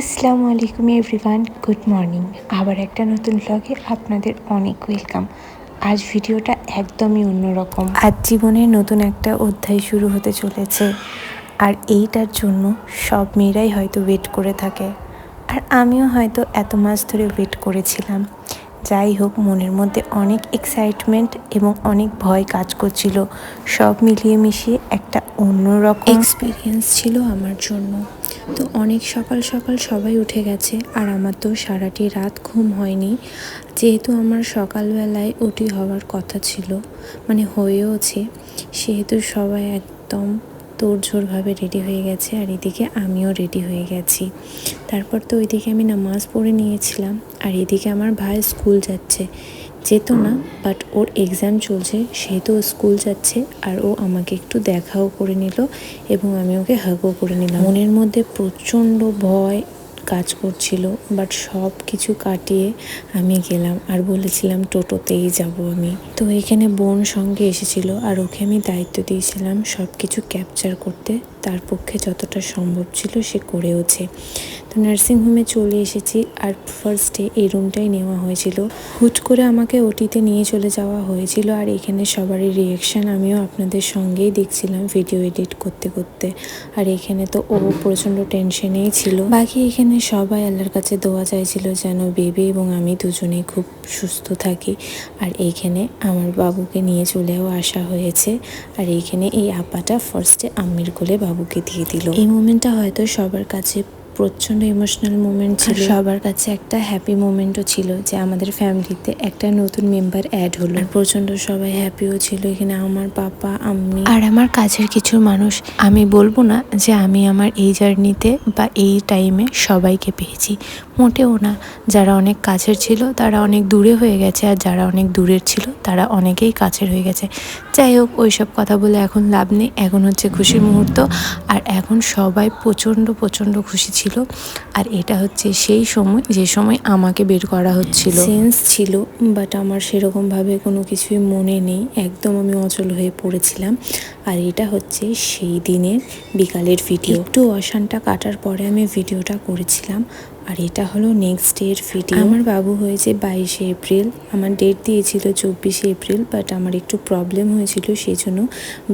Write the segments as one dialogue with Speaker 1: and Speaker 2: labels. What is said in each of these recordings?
Speaker 1: আসসালামু আলাইকুম everyone good morning. আবার একটা নতুন ব্লগে আপনাদের অনেক ওয়েলকাম। আজ ভিডিওটা একদমই অন্যরকম। আজ জীবনের নতুন একটা অধ্যায় শুরু হতে চলেছে। আর এইটার জন্য সব মেয়েরাই হয়তো ওয়েট করে থাকে। আর আমিও হয়তো এত মাস ধরে ওয়েট করেছিলাম। যাই হোক মনের মধ্যে অনেক এক্সাইটমেন্ট এবং অনেক ভয় কাজ করছিল। সব মিলিয়ে মিশিয়ে একটা অন্যরকম এক্সপিরিয়েন্স ছিল আমার জন্য। তো অনেক সকাল সকাল সবাই উঠে গেছে আর আমার তো সারাটি রাত ঘুম হয়নি। যেহেতু আমার সকালবেলায় ওটি হওয়ার কথা ছিল মানে হয়েওছে, সেহেতু সবাই একদম তোড়ঝোড়ভাবে রেডি হয়ে গেছে আর এদিকে আমিও রেডি হয়ে গেছি। তারপর তো ওইদিকে আমি নামাজ পড়ে নিয়েছিলাম আর এদিকে আমার ভাই স্কুল যাচ্ছে। যেত না বাট ওর এক্সাম চলছে সেহেতু ও স্কুল যাচ্ছে, আর ও আমাকে একটু দেখাও করে নিল এবং আমি ওকে হাগও করে নিলাম। মনের মধ্যে প্রচণ্ড ভয় কাজ করছিল বাট সব কিছু কাটিয়ে আমি গেলাম আর বলেছিলাম, টোটোতেই যাব আমি। তো এখানে বোন সঙ্গে এসেছিল আর ওকে আমি দায়িত্ব দিয়েছিলাম সব কিছু ক্যাপচার করতে। তার পক্ষে যতটা সম্ভব ছিল সে করেওছে তো নার্সিংহোমে চলে এসেছি আর ফার্স্টে এই রুমটাই নেওয়া হয়েছিল। হুট করে আমাকে ওটিতে নিয়ে চলে যাওয়া হয়েছিল আর এখানে সবারই রিয়েকশান আমিও আপনাদের সঙ্গেই দেখছিলাম ভিডিও এডিট করতে করতে। আর এখানে তো ও প্রচণ্ড টেনশনেই ছিল। বাকি এখানে সবাই আল্লাহর কাছে দোয়া চাইছিল যেন বেবি এবং আমি দুজনেই খুব সুস্থ থাকি। আর এইখানে আমার বাবুকে নিয়ে চলেও আসা হয়েছে। আর এইখানে এই আপাটা ফার্স্টে আম্মির কোলে বাবুকে দিয়ে দিল। এই মোমেন্টটা হয়তো সবার কাছে প্রচণ্ড ইমোশনাল মোমেন্ট ছিল। সবার কাছে একটা হ্যাপি মোমেন্টও ছিল যে আমাদের ফ্যামিলিতে একটা নতুন মেম্বার অ্যাড হলো। প্রচণ্ড সবাই হ্যাপিও ছিল। এখানে আমার পাপা আম্মি আর আমার কাছের কিছু মানুষ আমি বলব না যে আমি আমার এই জার্নিতে বা এই টাইমে সবাইকে পেয়েছি। মোটেও না। যারা অনেক কাছের ছিল তারা অনেক দূরে হয়ে গেছে। আর যারা অনেক দূরের ছিল তারা অনেকেই কাছের হয়ে গেছে। যাই হোক ওইসব কথা বলে এখন লাভ নেই। এখন হচ্ছে খুশির মুহূর্ত। আর এখন সবাই প্রচণ্ড প্রচণ্ড খুশি ছিল। আর এটা হচ্ছে সেই সময় যে সময় আমাকে বের করা হচ্ছিল। সেন্স ছিল বাট আমার সেরকমভাবে কোনো কিছুই মনে নেই। একদম আমি অচল হয়ে পড়েছিলাম। আর এটা হচ্ছে সেই দিনের বিকালের ভিডিও একটু অশানটা কাটার পরে আমি ভিডিওটা করেছিলাম। আর এটা হলো নেক্সট ডের ভিডিও আমার বাবু হয়েছে বাইশে এপ্রিল। আমার ডেট দিয়েছিল চব্বিশে এপ্রিল বাট আমার একটু প্রবলেম হয়েছিল সেই জন্য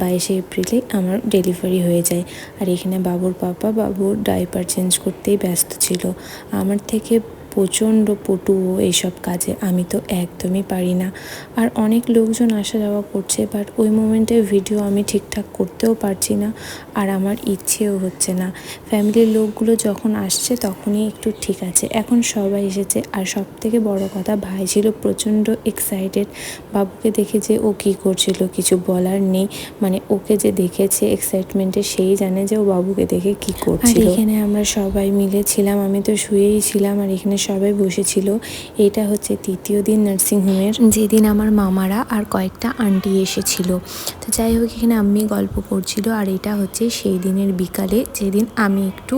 Speaker 1: বাইশে এপ্রিলে আমার ডেলিভারি হয়ে যায়। আর এখানে বাবুর পাপা বাবুর ডাইপার চেঞ্জ করতেই ব্যস্ত ছিল। আমার থেকে প্রচণ্ড পটু এইসব কাজে আমি তো একদমই পারি না। আর অনেক লোকজন আসা যাওয়া করছে বাট ওই মোমেন্টে ভিডিও আমি ঠিকঠাক করতেও পারছি না আর আমার ইচ্ছেও হচ্ছে না। ফ্যামিলির লোকগুলো যখন আসছে তখনই একটু ঠিক আছে। এখন সবাই এসেছে আর সব থেকে বড় কথা ভাই ছিল প্রচণ্ড এক্সাইটেড বাবুকে দেখে যে ও কী করছিল কিছু বলার নেই। মানে ওকে যে দেখেছে এক্সাইটমেন্টে সেই জানে যে ও বাবুকে দেখে কি করছিল। এখানে আমরা সবাই মিলে ছিলাম আমি তো শুয়েই ছিলাম আর এখানে সবাই বসেছিল। এটা হচ্ছে তৃতীয় দিন নার্সিংহোমের যেদিন আমার মামারা আর কয়েকটা আন্টি এসেছিল। তো যাই হোক, এখানে আমি গল্প করছিল আর এটা হচ্ছে সেই দিনের বিকালে যেদিন আমি একটু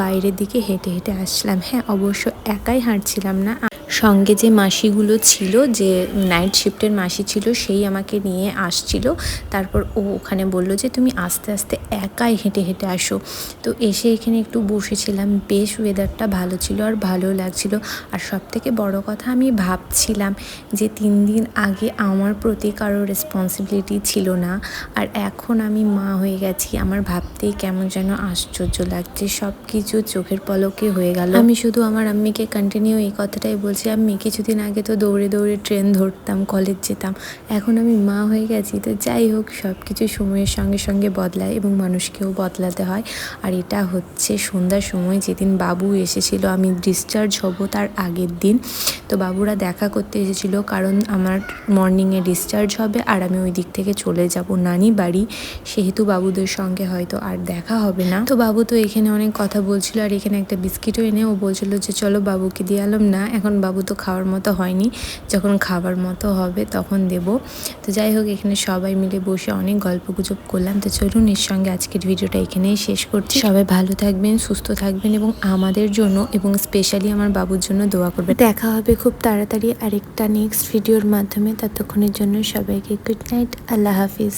Speaker 1: বাইরের দিকে হেঁটে হেঁটে আসলাম। হ্যাঁ অবশ্য একাই হাঁটছিলাম না। সঙ্গে যে মাসিগুলো ছিল, যে নাইট শিফটের মাসি ছিল, সেই আমাকে নিয়ে আসছিল। তারপর ও ওখানে বলল যে, তুমি আস্তে আস্তে একাই হেঁটে হেঁটে আসো। তো এসে এখানে একটু বসেছিলাম। বেশ ওয়েদারটা ভালো ছিল আর ভালো লাগছিল। আর সব থেকে বড় কথা, আমি ভাবছিলাম যে, তিন দিন আগে আমার প্রতি কারও রেসপন্সিবিলিটি ছিল না। আর এখন আমি মা হয়ে গেছি। আমার ভাবতেই কেমন যেন আশ্চর্য লাগছে। সব কিছু চোখের পলকে হয়ে গেল। আমি শুধু আমার আম্মিকে কন্টিনিউ এই কথাটাই বলছি আমি কিছুদিন আগে তো দৌড়ে দৌড়ে ট্রেন ধরতাম, কলেজ যেতাম, এখন আমি মা হয়ে গেছি, তো যাই হোক সব কিছু সময়ের সঙ্গে সঙ্গে বদলায় এবং মানুষকেও বদলাতে হয়। আর এটা হচ্ছে সন্ধ্যার সময়, যেদিন বাবু এসেছিল, আমি ডিসচার্জ হব তার আগের দিন। তো বাবুরা দেখা করতে এসেছিল কারণ আমার মর্নিংয়ে ডিসচার্জ হবে আর আমি ওই দিক থেকে চলে যাব। নানি বাড়ি, সেহেতু বাবুদের সঙ্গে হয়তো আর দেখা হবে না। তো বাবু তো এখানে অনেক কথা বলছিল আর এখানে একটা বিস্কিটও এনে ও বলছিল যে, চলো বাবুকে দিয়ে আলাম না, এখন বাবু তো খাওয়ার মতো হয়নি। যখন খাবার মতো হবে তখন দেব। তো যাই হোক, এখানে সবাই মিলে বসে অনেক গল্প গুজব করলাম। তো চলুন, এর সঙ্গে আজকের ভিডিওটা এখানেই শেষ করছি। সবাই ভালো থাকবেন, সুস্থ থাকবেন এবং আমাদের জন্য এবং স্পেশালি আমার বাবুর জন্য দোয়া করবে দেখা খুব তাড়াতাড়ি আরেকটা নেক্সট ভিডিওর মাধ্যমে ততক্ষণের জন্য সবাইকে গুড নাইট আল্লাহ হাফিজ।